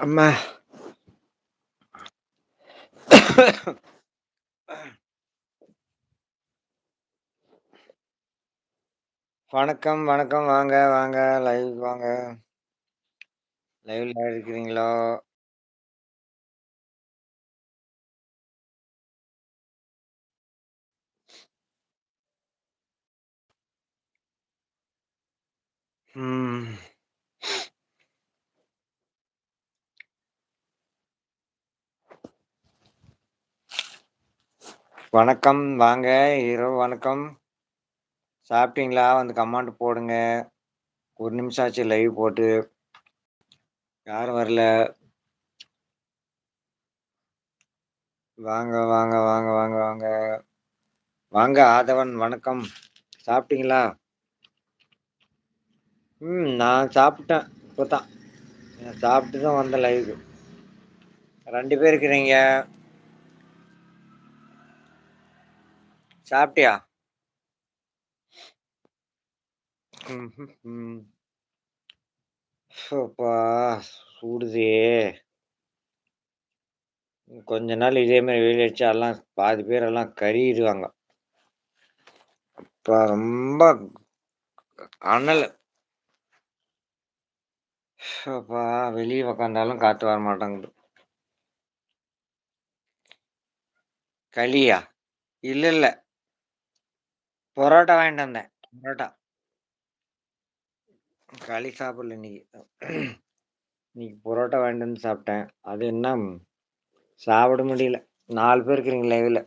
அம்மா. வணக்கம், வணக்கம். வாங்க, வாங்க. லைவ் வாங்க. லைவ்ல இருக்கிறீங்களா? ம். வணக்கம். வாங்க. இரவு வணக்கம். சாப்பிட்டீங்களா? வந்து கமாண்ட் போடுங்க. ஒரு நிமிஷம் ஆச்சு லைவ் போட்டு. யாரும் வரல. வாங்க, வாங்க, வாங்க, வாங்க, வாங்க. வாங்க ஆதவன் வணக்கம். சாப்பிட்டீங்களா? ம். நான் சாப்பிட்டேன். இப்பதான். நான் சாப்பிட்டு தான் வந்தேன் லைவுக்கு ரெண்டு பேர் இருக்கிறீங்க. சாப்பிட்டியா? அப்பா! சுடுதே. கொஞ்ச நாள் இதே மாரி வெயில் அடிச்சா எல்லாம் பாதி பேர் எல்லாம் கருகிருவாங்க. அப்பா ரொம்ப அனலு. அப்பா! வெளிய உக்காந்தாலும் காத்து வரமாட்டேங்குது. களியா? இல்ல, இல்ல. பரோட்டா வாங்கிட்டு வந்தேன். பரோட்டா. களி சாப்பிடல இன்னைக்கு. இன்னைக்கு பரோட்டா வாங்கிட்டு வந்து சாப்பிட்டேன். அது என்ன சாப்பிட முடியல. நாலு பேர் இருக்கிறீங்க லைவில்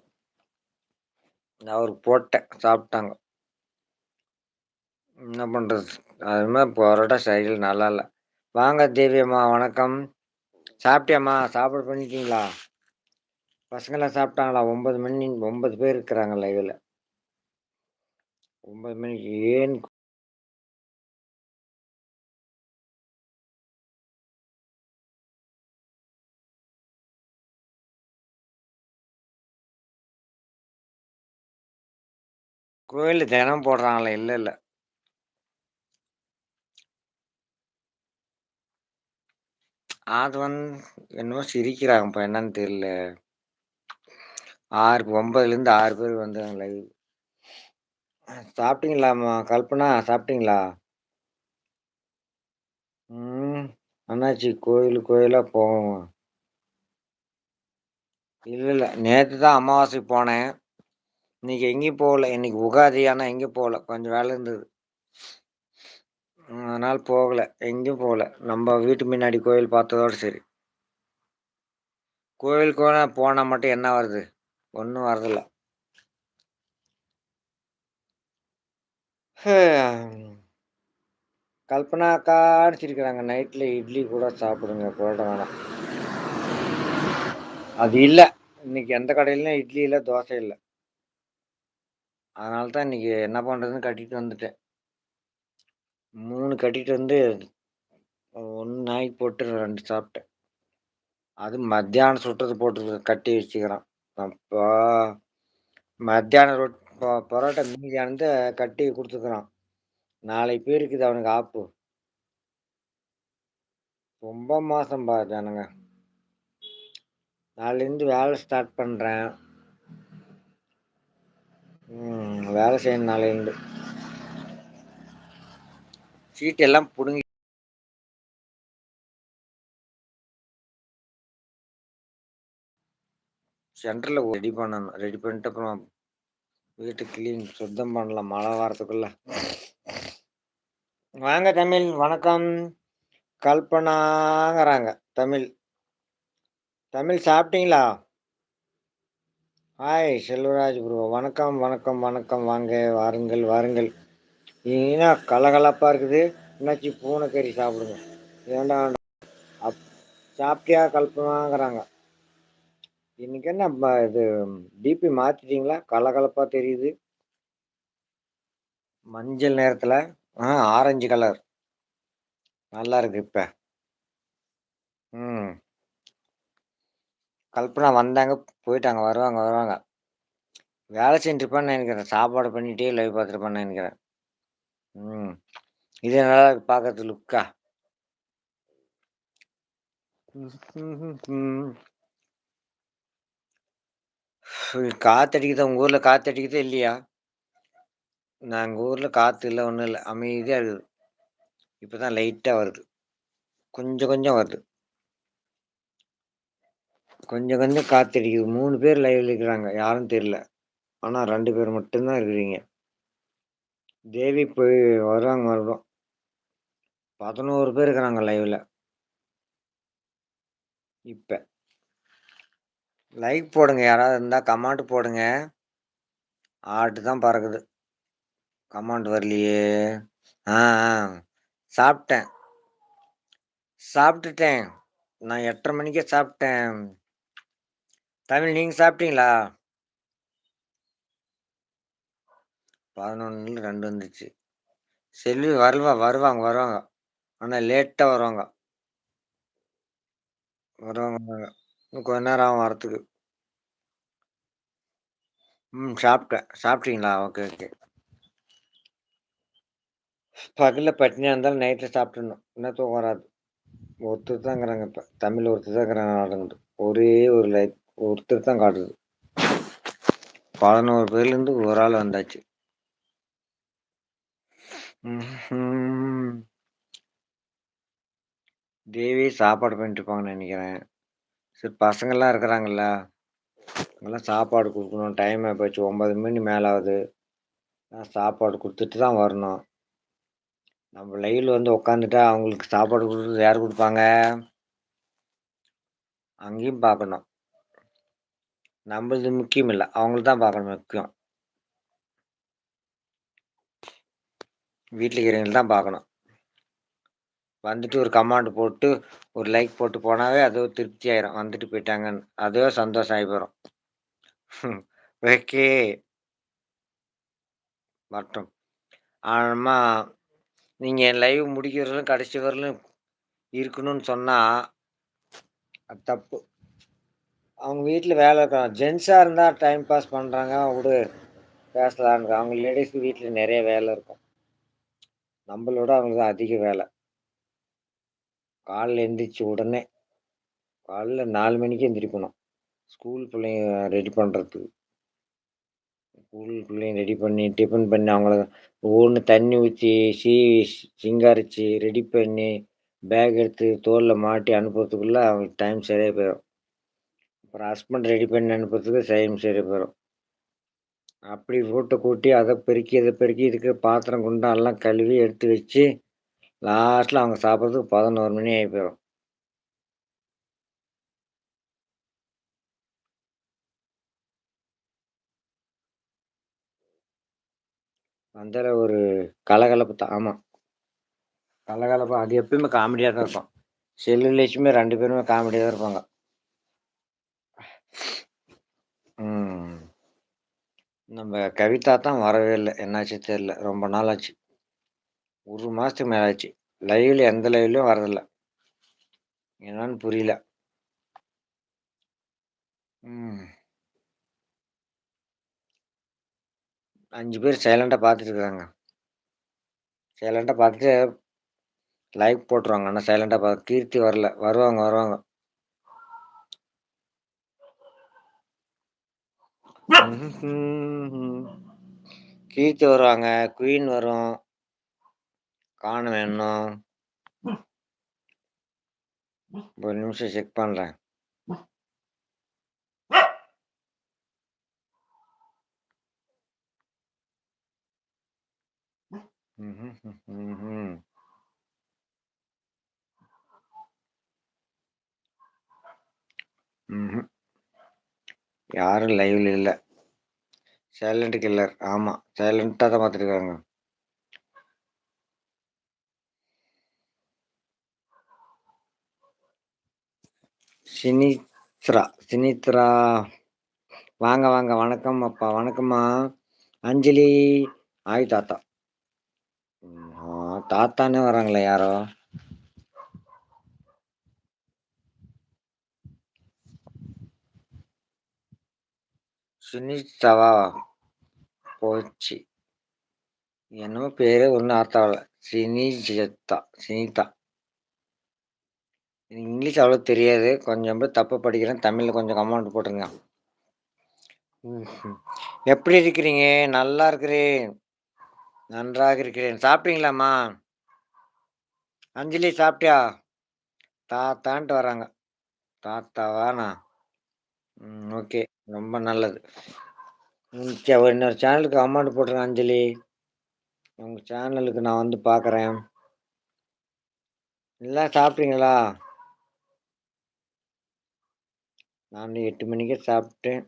நான் அவருக்கு போட்டேன். சாப்பிட்டாங்க. என்ன பண்ணுறது அது மாதிரி பரோட்டா சைடில் நல்லா இல்லை வாங்க தேவியம்மா வணக்கம். சாப்பிட்டியாம்மா? சாப்பாடு பண்ணிட்டீங்களா? பசங்களாம் சாப்பிட்டாங்களா? 9 மணி ஒன்பது பேர் இருக்கிறாங்க லைவில் ஒன்பது மணிக்கு ஏன் கோயில் தினம் போடுறாங்களே. இல்ல, இல்ல. வந்து என்னமோ சிரிக்கிறாங்கப்பா. என்னன்னு தெரியல. 6 9லேருந்து 6 பேர் வந்தாங்க லைவ். சாப்பிட்டீங்களாம்மா? கல்பனா சாப்பிட்டீங்களா? ம். என்னாச்சு? கோயில் கோயிலா போவோம் இல்ல, இல்ல. நேத்து தான் அமாவாசைக்கு போனேன். இன்னைக்கு எங்கேயும் போகல. இன்னைக்கு உகாதி. ஆனா எங்கேயும் போகல. கொஞ்சம் வேலை இருந்தது. ம். அதனால போகல. எங்கேயும் போகல. நம்ம வீட்டு முன்னாடி கோயில் பார்த்ததோட சரி. கோயிலுக்கு வேணா போனா மட்டும் என்ன வருது? ஒண்ணும் வரதில்ல. கல்பனா காணிச்சிருக்கிறாங்க நைட்டில் இட்லி கூட சாப்பிடுங்க. பரோட்டா வேணாம். அது இல்லை இன்னைக்கு எந்த கடையிலையும் இட்லி இல்லை தோசை இல்லை அதனால தான் இன்னைக்கு என்ன பண்ணுறதுன்னு கட்டிட்டு வந்துட்டேன். மூணு கட்டிட்டு வந்து ஒன்று நாய்க்கு போட்டு ரெண்டு சாப்பிட்டேன். அது மத்தியானம் சுட்டது போட்டு கட்டி வச்சுக்கிறான். அப்பா! மத்தியானம் ரொட் பரோட்டா பரோட்டா மீதியானத கட்டி கொடுத்துக்குறான் நாளை பேருக்கு இது அவனுக்கு ஆப்பு. ரொம்ப மோசம்பா ஜனங்க. நாளைலருந்து வேலை ஸ்டார்ட் பண்றேன். வேலை செய்யணும் நாளைலருந்து. சீட் எல்லாம் புடுங்கி சென்டர்ல ரெடி பண்ணணும். ரெடி பண்ணிட்டு அப்புறம் வீட்டு கிளீன் சுத்தம் பண்ணலாம். மழை வாரத்துக்குள்ள வாங்க தமிழ். வணக்கம். கல்பனாங்கிறாங்க. தமிழ். தமிழ் சாப்பிட்டீங்களா? Hi Selvaraj bro. வணக்கம், வணக்கம், வணக்கம். வாங்க. வாருங்கள், வாருங்கள். ஏன்னா கலகலப்பா இருக்குது. என்னாச்சு பூனைக்கறி சாப்பிடுங்க. வேண்டாம், வேண்டாம். அப் சாப்பிட்டியா கல்பனாங்கிறாங்க. இன்னைக்கு என்ன ப இது டிபி மாத்திட்டீங்களா? கலகலப்பா தெரியுது. மஞ்சள் நேரத்துல ஆ ஆரஞ்சு கலர். நல்லா இருக்கு இப்ப. ம். கல்பனா வந்தாங்க, போயிட்டாங்க. வருவாங்க, வருவாங்க. வேலை செஞ்சுருப்பான்னு நினைக்கிறேன் சாப்பாடு பண்ணிட்டே லைவ் பார்த்துருப்பான்னு நினைக்கிறேன் ம். இது நல்லா இருக்கு பார்க்கறதுக்கு லுக்கா. காத்தடிக்குது உங்கள் ஊரில் காத்தடிக்குதா இல்லையா? நாங்கள் ஊரில் காற்று இல்லை ஒன்றும் இல்லை அமைதியாக இருக்குது. இப்போ தான் லைட்டாக வருது. கொஞ்சம் கொஞ்சம் வருது. கொஞ்சம் கொஞ்சம் காத்தடிக்குது. மூணு பேர் லைவில் இருக்கிறாங்க. யாரும் தெரியல. ஆனால் ரெண்டு பேர் மட்டும் தான் இருக்கிறீங்க. தேவி போய் வருவாங்க மறுபடியும். 11 பேர் இருக்கிறாங்க லைவில் இப்போ லைக் போடுங்க. யாராவது இருந்தால் கமெண்ட் போடுங்க. ஆட்டு தான் பறக்குது. கமெண்ட் வரலையே. ஆ, ஆ. சாப்பிட்டேன். சாப்பிட்டுட்டேன். நான் 8:30 மணிக்கே சாப்பிட்டேன். தமிழ் நீங்கள் சாப்பிட்டீங்களா? 11ல 2 வந்துச்சு. செல்வி வருவா வருவாங்க வருவாங்க. ஆனால் லேட்டாக வருவாங்க. வருவாங்க வருவாங்க. இன்னும் கொஞ்ச நேரம் ஆகும் வரத்துக்கு. ம். சாப்பிட்டேன். சாப்பிட்டீங்களா? Okay, okay. பகலில் பட்டினியாக இருந்தாலும் நைட்டில் சாப்பிட்டுறணும். என்ன தூக்கம் வராது. ஒருத்தர் தான் இருக்கிறாங்க தமிழ் ஒருத்தர் தான் இருக்கிறாங்க ஒரே ஒரு லைஃப் ஒருத்தர் தான் காட்டுது. 11 பேர்லேருந்து ஒரு ஆள் வந்தாச்சு. தேவி சாப்பாடு பண்ணிட்டு இருப்பாங்கன்னு நினைக்கிறேன் சரி பசங்கள்லாம் இருக்கிறாங்கல்ல. அவங்கலாம் சாப்பாடு கொடுக்கணும் டைம் ஆயிப்போச்சு. 9 மணி மேலே ஆகுது. நான் சாப்பாடு கொடுத்துட்டு தான் வரணும். நம்ம லைவில் வந்து உட்காந்துட்டா அவங்களுக்கு சாப்பாடு கொடுக்குறது யார் கொடுப்பாங்க அங்கேயும் பார்க்கணும். நம்மளது முக்கியம் இல்லை அவங்கள தான் பார்க்கணும் முக்கியம். வீட்டில் இருக்கிறவங்க தான் பார்க்கணும். வந்துட்டு ஒரு கமாண்ட் போட்டு, ஒரு லைக் போட்டு போனாவே அது திருப்தி ஆயிரும். வந்துட்டு போயிட்டாங்கன்னு. அதுவே சந்தோஷம் ஆகி போயிடும் ஓகே. மட்டும் ஆமா. நீங்க என் லைவ் முடிக்கிறவர்களும் கடைசி வரலும் இருக்கணும்னு சொன்னா அது தப்பு. அவங்க வீட்டில் வேலை இருக்கலாம். ஜென்ஸாக இருந்தால் டைம் பாஸ் பண்ணுறாங்க விடு பேசலான்னு. அவங்க லேடிஸ்க்கு வீட்டில் நிறைய வேலை இருக்கும். நம்மளோட அவங்களுக்கு அதிக வேலை. காலைல எந்திரிச்ச உடனே காலைல நாலு மணிக்கு எந்திரிக்கணும். ஸ்கூல் பிள்ளைங்க ரெடி பண்ணுறதுக்கு ஸ்கூல் பிள்ளைங்க ரெடி பண்ணி, டிஃபன் பண்ணி அவங்கள ஒவ்வொன்று தண்ணி ஊற்றி சீவி, சிங்காரிச்சு, ரெடி பண்ணி, பேக் எடுத்து தோலில் மாட்டி அனுப்புறதுக்குள்ளே அவங்களுக்கு டைம் சரியாக போயிடும் அப்புறம் ஹஸ்பண்ட் ரெடி பண்ணி அனுப்புறதுக்கு டைம் சரியாக போயிடும் அப்படி ஃபோட்டோ கூட்டி, அதை பெருக்கி, இதை பெருக்கி, இதுக்கு பாத்திரம், குண்டான் எல்லாம் கழுவி எடுத்து வச்சு, லாஸ்ட்டில் அவங்க சாப்பிட்றதுக்கு பதினோரு மணி ஆகி போயிடும் வந்தால ஒரு கலகலப்பு தான். ஆமாம் கலகலப்பு அது எப்பயுமே காமெடியாக தான் இருக்கும். செல்லுலட்சுமி 2 பேருமே காமெடியாக தான் இருப்பாங்க. நம்ம கவிதா தான் வரவே இல்லை என்னாச்சு தெரில ரொம்ப நாள் ஆச்சு. ஒரு மாதத்துக்கு மேலே ஆச்சு. லைவ்ல எந்த லைவ்லயும் வரதில்ல. என்னன்னு புரியல. 5 பேர் சைலண்டா பார்த்துட்டு இருக்காங்க. சைலண்டா பார்த்துட்டு லைக் போட்டுருவாங்க. ஆனா சைலண்டா பா கீர்த்தி வரல. வருவாங்க, வருவாங்க. கீர்த்தி வருவாங்க. குயின் வரும். காண வேணும் ஒரு நிமிஷம் செக் பண்றேன். யாரும் லைவ்ல இல்ல. Silent killer. ஆமா. சைலண்டா தான் பார்த்துருக்காங்க சினித்ரா சினித்ரா வாங்க வாங்க. வணக்கம் அப்பா. வணக்கம்மா. அஞ்சலி. ஆய் தாத்தா. தாத்தானே வராங்களே யாரோ? சுனிதாவா? போச்சு. என்னமோ பேரு ஒன்றும் ஆர்த்தாவில் ஆகல. சினிஜத்தா சினிதா. எனக்கு இங்கிலீஷ் அவ்வளோ தெரியாது. கொஞ்சம் போய் தப்பா படிக்கிறேன். தமிழில் கொஞ்சம் கமெண்ட் போட்டுருங்க. எப்படி இருக்கிறீங்க? நல்லா இருக்கிறேன். நன்றாக இருக்கிறேன். சாப்பிட்டீங்களாம்மா? அஞ்சலி சாப்பிட்டியா? தாத்தான்ட்டு வராங்க. தாத்தாவாண்ணா? ம். ஓகே. ரொம்ப நல்லது. இன்னொரு சேனலுக்கு அமௌண்ட் போட்டுருங்க அஞ்சலி. உங்கள் சேனலுக்கு நான் வந்து பார்க்குறேன். எல்லாம் சாப்பிட்டீங்களா? நான் எட்டு மணிக்கே சாப்பிட்டேன்.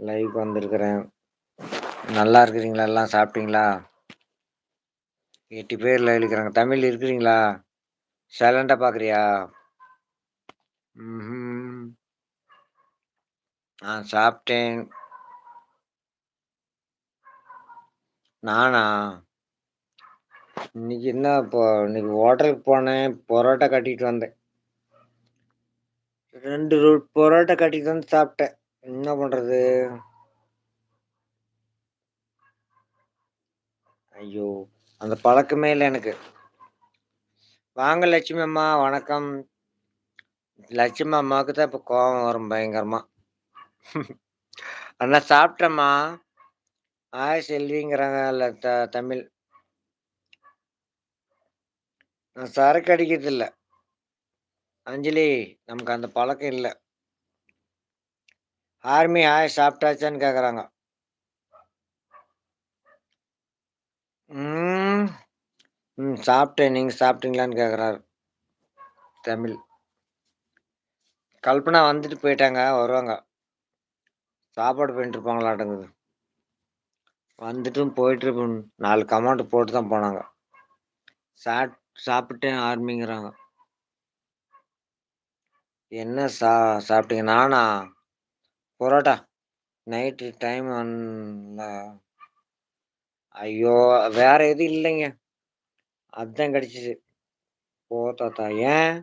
லைவ்க்கு வந்திருக்கிறேன். நல்லா இருக்கிறீங்களா? எல்லாம் சாப்பிட்டீங்களா? எட்டு பேர் லைவ்ல இருக்கிறாங்க. தமிழ் இருக்கிறீங்களா? சைலண்டாக பார்க்குறியா? ம் நான் சாப்பிட்டேன். நானா? இன்னைக்கு என்ன இப்போ இன்னைக்கு ஹோட்டலுக்கு போனேன். பரோட்டா கட்டிட்டு வந்தேன். ரெண்டு பரோட்டா கட்டிட்டு வந்து சாப்பிட்டேன். என்ன பண்றது? ஐயோ! அந்த பழக்கமே இல்லை எனக்கு. வாங்க லட்சுமி அம்மா, வணக்கம். லட்சுமி அம்மாவுக்கு தான் இப்போ கோபம் வரும் பயங்கரமா. அண்ணா சாப்பிட்டேம்மா. ஹாய் செல்விங்கிறாங்க இல்லை த தமிழ். நான் சரக்கு அடிக்கிறதில்ல. அஞ்சலி, நமக்கு அந்த பழக்கம் இல்லை ஆர்மி ஆய் சாப்பிட்டாச்சான்னு கேட்குறாங்க. ம். ம். சாப்பிட்டேன். நீங்கள் சாப்பிட்டீங்களான்னு கேட்குறாரு. தமிழ். கல்பனா வந்துட்டு போயிட்டாங்க. வருவாங்க. சாப்பாடு பண்ணிட்டு இருப்பாங்களாட்டங்குது. வந்துட்டும் போயிட்டு நாலு கமாண்ட் போட்டு தான் போனாங்க. சாப் சாப்பிட்டேன் ஆர்மிங்கிறாங்க. என்ன சா சாப்பிட்டீங்க? நானா? பரோட்டா. நைட்டு டைம் வந்தா ஐயோ! வேற எதுவும் இல்லைங்க. அதுதான் கிடச்சிச்சு போ தாத்தா. ஏன்?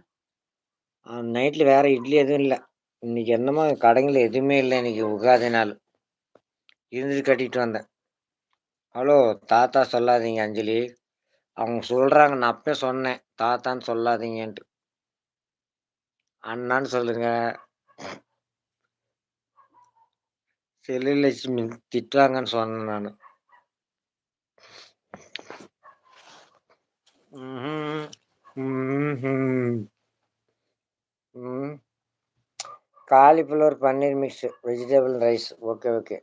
நைட்டில் வேற இட்லி எதுவும் இல்லை இன்னைக்கு என்னமோ கடைங்களில் எதுவுமே இல்லை இன்னைக்கு உகாதி நாள். இருந்துட்டு கட்டிட்டு வந்தேன். ஹலோ! தாத்தா சொல்லாதீங்க அஞ்சலி. அவங்க சொல்கிறாங்க நான் அப்பவே சொன்னேன். தாத்தான்னு சொல்லாதீங்கன்ட்டு. அண்ணான்னு சொல்லுங்க. செல்வலட்சுமி திட்டுவாங்கன்னு சொன்னேன் நான் cauliflower paneer mix vegetable rice. Okay, okay.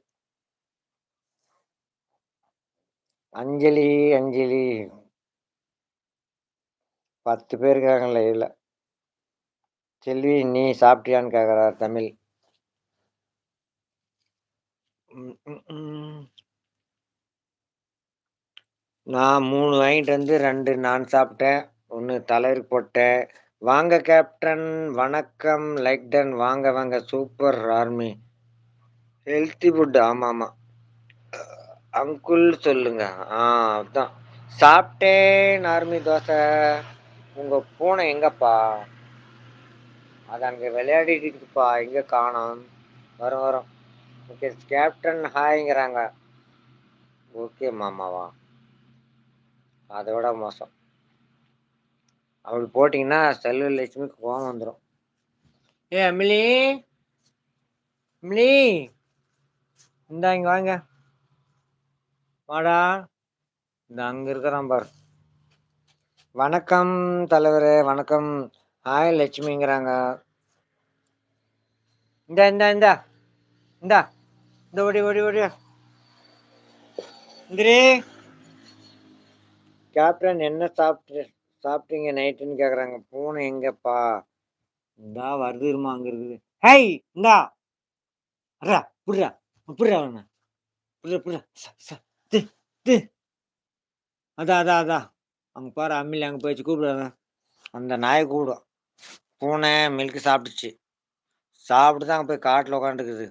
Anjali, Anjali. 10 பேர் இருக்காங்க லைவில் செல்வி நீ சாப்பிட்டியான்னு கேட்குறார் தமிழ். நான் மூணு வாங்கிட்டு வந்து ரெண்டு நான் சாப்பிட்டேன். ஒன்று தலைவருக்கு போட்டேன். வாங்க கேப்டன். வணக்கம். Like done. வாங்க, வாங்க. Super army. Healthy food. ஆமாம் அங்குள் சொல்லுங்க. ஆ அதுதான் சாப்பிட்டேன் ஆர்மி தோசை. உங்கள் பூனை எங்கப்பா? அது அங்கே விளையாடிட்டு இருக்குப்பா. எங்கே காணோம்? வரும், வரும். ஓகே. கேப்டன் ஹாய்ங்கிறாங்க. ஓகே மாமாவா? அதை விட மோசம். அப்படி செல்லூர் லட்சுமிக்கு கோவம் வந்துடும் ஏ அமிலி! அமிலி! இந்தா இங்கே வாங்க. வாடா. இந்த அங்கே இருக்கிறான் பாரு. வணக்கம் தலைவரே. வணக்கம். ஹாய் லட்சுமிங்கிறாங்க. இந்தா, இந்தா, இந்தா. இந்தா. இந்த ஓடி, ஓடி, ஓடி. இந்திரி கேப்டன் என்ன சாப்பிட்டு சாப்பிட்டீங்க நைட்டுன்னு கேக்குறாங்க. பூனை எங்கப்பா? இந்தா வருது இருமா அங்க இருக்குது. ஹேய்! இந்தா. அடா புட்றா. புட்றா அவன. புட்றா, புட்றா. ச, ச. அதான், அதான், அதான். அங்க பாரு அம்மில் அங்க போயிடுச்சு கூப்பிடுறாங்க. அந்த நாயை கூப்பிடும். பூனை மில்க் சாப்பிட்டுச்சு. சாப்பிட்டு தான் போய் காட்டில் உட்காந்துக்குது.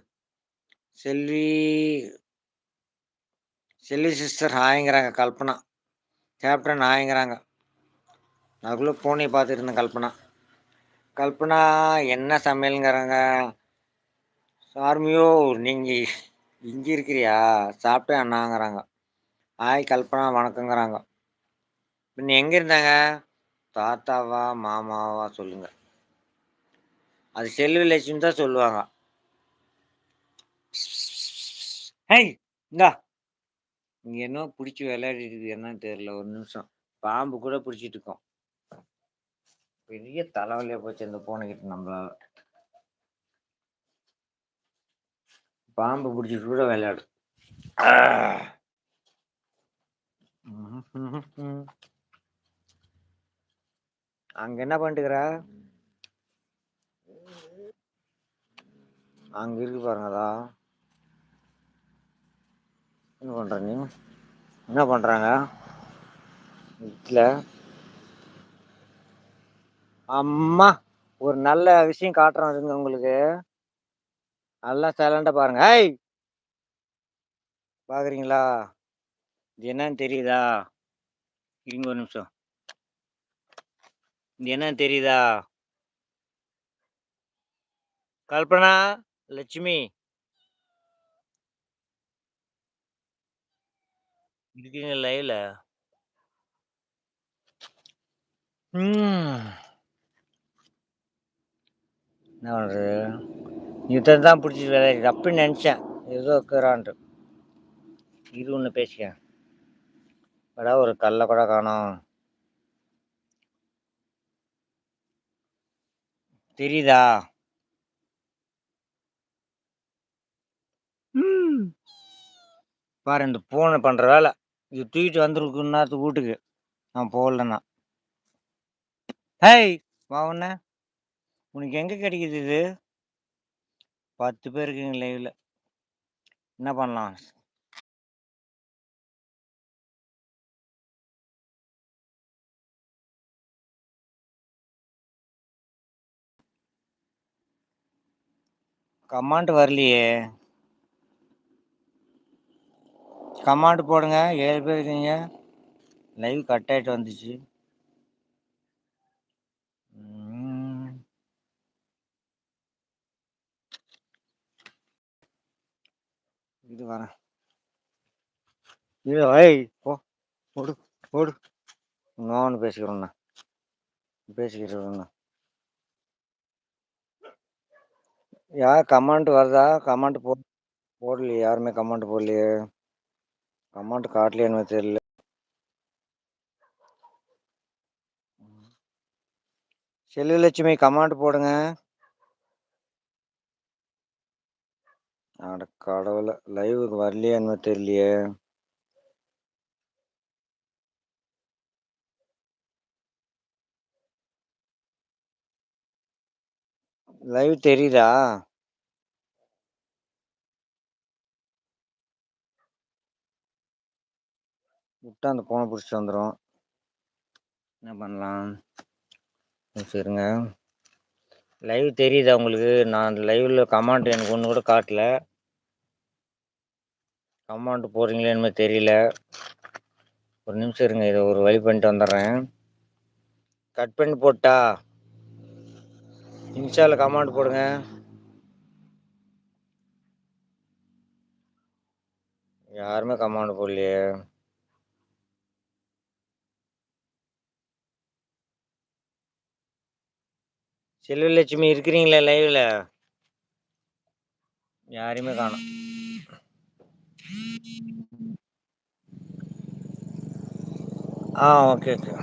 செல்வி செல்வி சிஸ்டர் ஹாய்ங்கிறாங்க கல்பனா. கேப்டன் ஹாய்ங்கிறாங்க. அதுக்குள்ள பூனையை பார்த்துட்டு இருந்தேன் கல்பனா. கல்பனா என்ன சமையலுங்கிறாங்க சார்மியோ நீங்கள் இங்கே இருக்கிறியா? சாப்பிட்டேன் அண்ணாங்கிறாங்க. ஆய் கல்பனா வணக்கங்கிறாங்க. பின்ன எங்கே இருந்தாங்க? தாத்தாவா? மாமாவா? சொல்லுங்கள் அது செல்வ லட்சுமி தான் சொல்லுவாங்க. ஹேய் இந்தா. இங்க என்ன பிடிச்சி விளையாடிட்டு இருக்கு என்னன்னு தெரியல ஒரு நிமிஷம். பாம்பு கூட பிடிச்சிட்டு இருக்கோம். பெரிய தலைவலியா போச்சு இந்த போனுக்கிட்டு நம்மளால. பாம்பு பிடிச்சிட்டு கூட விளையாடு. அங்க என்ன பண்ணிட்டுக்கிற அங்க இருக்கு பாருங்கதா என்ன பண்ற நீ? என்ன பண்றாங்க? வீட்டுல அம்மா ஒரு நல்ல விஷயம் காட்டுறோம் இருங்க உங்களுக்கு. நல்லா சைலண்டாக பாருங்க. ஐய் பார்க்குறீங்களா இது என்னன்னு தெரியுதா? இருங்க ஒரு நிமிஷம். இது என்னன்னு தெரியுதா? கல்பனா? லட்சுமி. இருக்கீங்க லைவ்ல என்ன பண்ணுறது இத்தனை தான் பிடிச்சி விளையாடி அப்படின்னு நினச்சேன். ஏதோ இருக்கிறான்ட்டு இது ஒன்று பேசிக்க படா ஒரு கல்லை கூட காணும். தெரியுதா ம். பாரு இந்த பூனை பண்ணுற வேலை. இது தூக்கிட்டு வந்துருக்குன்னா வீட்டுக்கு. நான் போகலன்னா. ஹேய் வா உனக்கு எங்கே கிடைக்குது இது? பத்து பேர் இருக்கீங்க லைவில் என்ன பண்ணலாம்? கமாண்ட் வரலையே. கமாண்ட் போடுங்க ஏழு பேர் இருக்கீங்க. லைவ் கட் ஆகிட்டு வந்துச்சு. இது வரேன் இது ஐய் போ போடு ஓடு நான் பேசிக்கிறேண்ணா பேசிக்கிறேண்ணா யார் கமாண்ட் வருதா? கமாண்ட் போ போடலையே. யாருமே கமாண்ட் போடலையே. கமாண்ட் காட்டலையே எனக்கு தெரியல. செல்வலட்சுமி கமாண்ட் போடுங்க. அட கடவுள லைவுக்கு வரலையே தெரியலையே. லைவ் தெரியுதா? விட்டா அந்த போனை பிடிச்சி வந்துடும் என்ன பண்ணலாம்? சரிங்க. லைவ் தெரியுதா உங்களுக்கு? நான் லைவில் கமாண்ட் எனக்கு ஒன்று கூட காட்டல. கமாண்ட் போடுறீங்களே என்னமே தெரியல. ஒரு நிமிஷம் இருங்க இதை ஒரு வழி பண்ணிட்டு வந்துடுறேன். கட் பண்ணி போட்டா இன்ஸ்டாவில் கமாண்ட் போடுங்க. யாருமே கமாண்ட் போடலையே. செல்வலட்சுமி இருக்கிறீங்களா லைவ்ல யாரையுமே காணும். ஆ ஓகே ஓகே